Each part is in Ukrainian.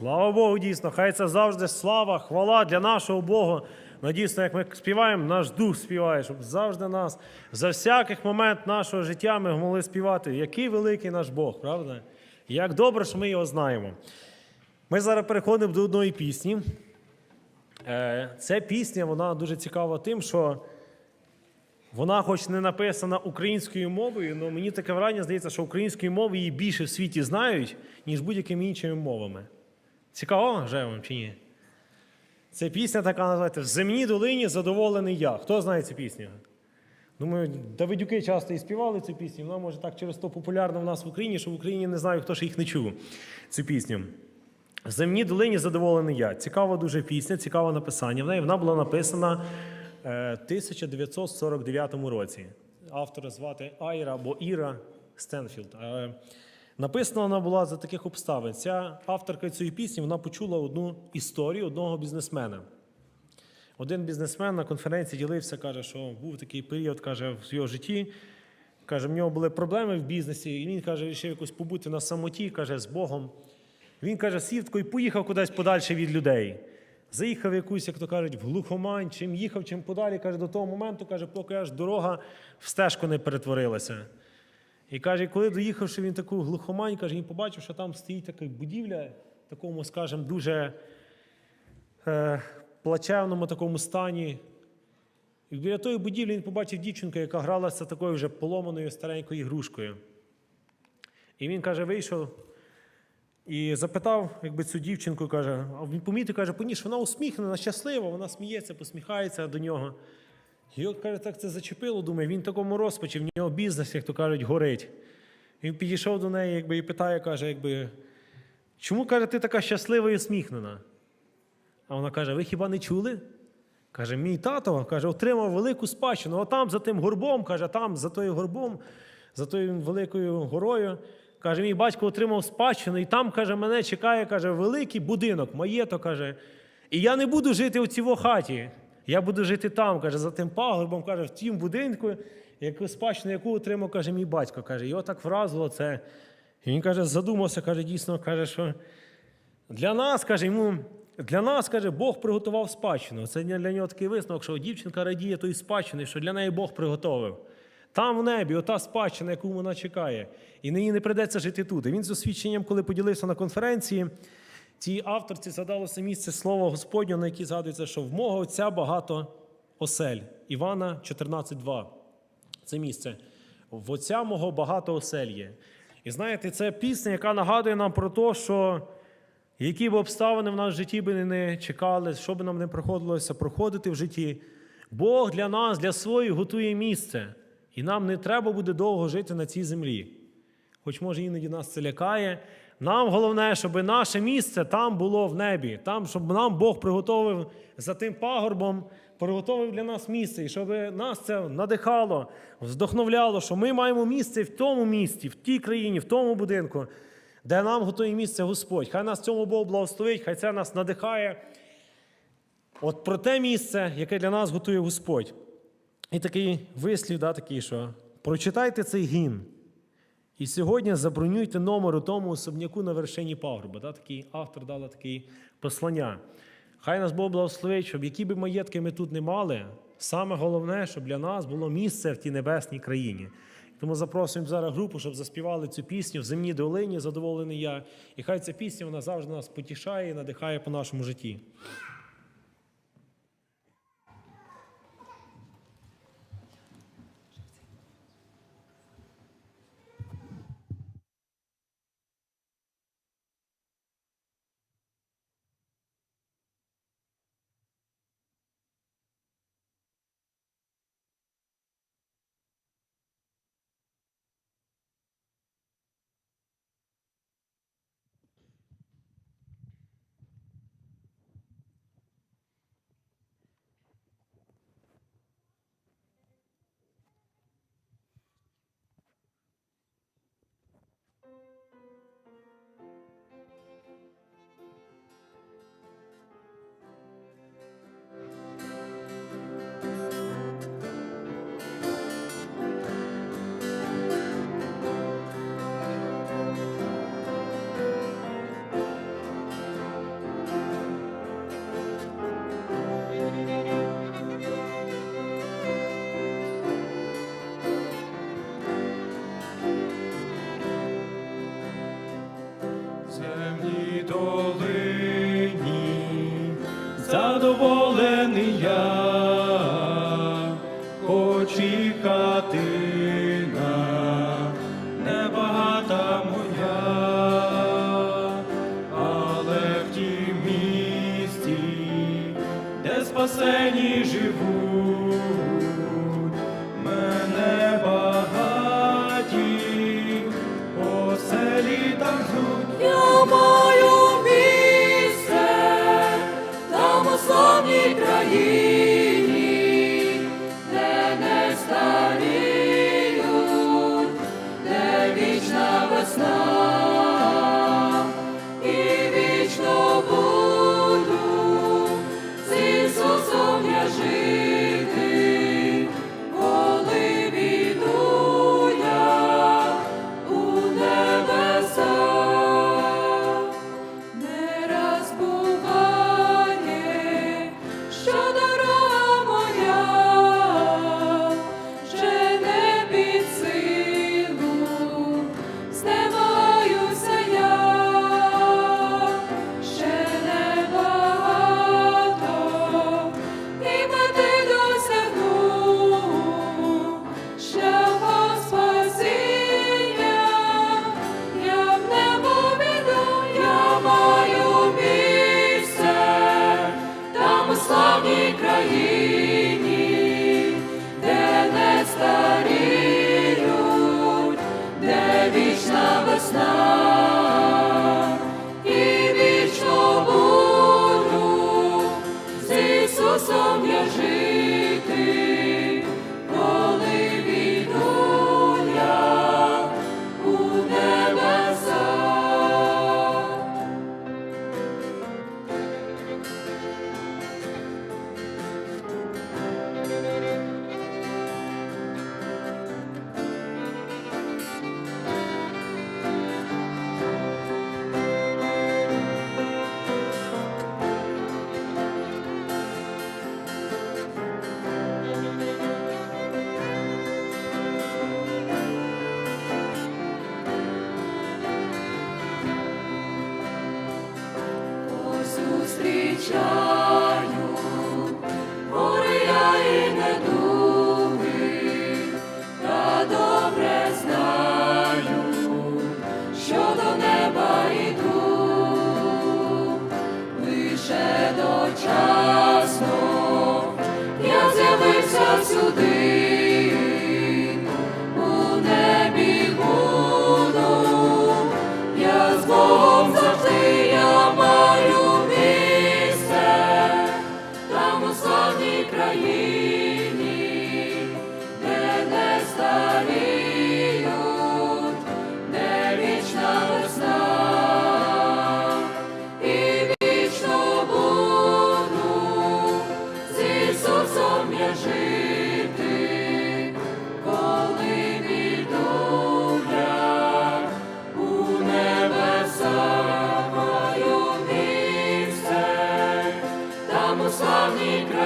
Слава Богу, дійсно, хай це завжди слава, хвала для нашого Бога. Ну, дійсно, як ми співаємо, наш дух співає, щоб завжди нас за всяких момент нашого життя ми могли співати, який великий наш Бог, правда? Як добре, що ми його знаємо. Ми зараз переходимо до одної пісні. Е, Ця пісня вона дуже цікава тим, що вона, хоч не написана українською мовою, але мені таке враження здається, що українською мовою її більше в світі знають, ніж будь-якими іншими мовами. Цікаво вже вам чи ні? Це пісня така називається В земній долині задоволений я. Хто знає цю пісню? Думаю, Давидюки часто і співали цю пісню. Вона може так через то популярна в нас в Україні, що в Україні не знаю, хто ж їх не чув, цю пісню. В земній долині задоволений я. Цікава дуже пісня, цікаве написання. В неї вона була написана е, в 1949 році. Автора звати Айра або Іра Стенфілд. Написана вона була за таких обставин. Ця авторка цієї пісні вона почула одну історію одного бізнесмена. Один бізнесмен на конференції ділився, каже, що був такий період, каже, в його житті. Каже, в нього були проблеми в бізнесі, і він каже, вирішив якось побути на самоті, каже, з Богом. Він каже, сів і поїхав кудись подальше від людей. Заїхав якусь, як то кажуть, в глухомань, чим їхав, чим подалі, каже, до того моменту, каже, поки аж дорога в стежку не перетворилася. І каже, коли доїхавши він таку глухомань, каже, він побачив, що там стоїть така будівля, в такому, скажімо, дуже е, плачевному такому стані. І біля тої будівлі він побачив дівчинку, яка гралася такою вже поломаною старенькою ігрушкою. І він каже, вийшов і запитав якби, цю дівчинку, каже, а він помітив, каже, поніж, вона усміхнена, щаслива, вона сміється, посміхається до нього. От, каже, так це зачепило, думає, він в такому розпачі, в нього бізнес, як то кажуть, горить. Він підійшов до неї якби, і питає, каже, якби, чому каже, ти така щаслива і усміхнена? А вона каже: ви хіба не чули? Каже, мій тато каже, отримав велику спадщину. Отам за тим горбом, каже, там за тою горбом, за тою великою горою. Каже, мій батько отримав спадщину, і там, каже, мене чекає, каже, великий будинок, маєток, каже. І я не буду жити у цій хаті. Я буду жити там, каже, за тим пагорбом, каже, в тім будинку, яку спадщину, яку отримав, каже, мій батько. Каже, його так вразило це. І він каже, задумався, каже, дійсно, каже, що для нас, каже, йому, для нас, каже, Бог приготував спадщину. Це для нього такий висновок, що дівчинка радіє тої спадщини, що для неї Бог приготовив. Там в небі, ота спадщина, яку вона чекає. І нині не прийдеться жити тут. І він з освідченням, коли поділився на конференції, цій авторці задалося місце слово Господнє, на яке згадується, що в мого отця багато осель. Івана 14.2. Це місце. В отця мого багато осель є. І знаєте, це пісня, яка нагадує нам про те, що які б обставини в нас в житті би не чекали, що би нам не приходилося проходити в житті, Бог для нас, для своїх готує місце. І нам не треба буде довго жити на цій землі. Хоч, може, іноді нас це лякає. Нам головне, щоб наше місце там було в небі, там, щоб нам Бог приготовив за тим пагорбом, приготовив для нас місце, і щоб нас це надихало, вдохновляло, що ми маємо місце в тому місті, в тій країні, в тому будинку, де нам готує місце Господь. Хай нас цьому Бог благословить, хай це нас надихає. От про те місце, яке для нас готує Господь. І такий вислів, да, такий, що прочитайте цей гімн. І сьогодні забронюйте номер у тому особняку на вершині пагорба. Да, такий автор дала таке послання. Хай нас Бог благословить, щоб які би маєтки ми тут не мали, саме головне, щоб для нас було місце в тій небесній країні. Тому запрошуємо зараз групу, щоб заспівали цю пісню в земній долині, задоволений я. І хай ця пісня вона завжди нас потішає і надихає по нашому житті. долині, задоволений я очікати на небагата моя, але в тім місті, де спасені живуть.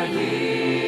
Україні.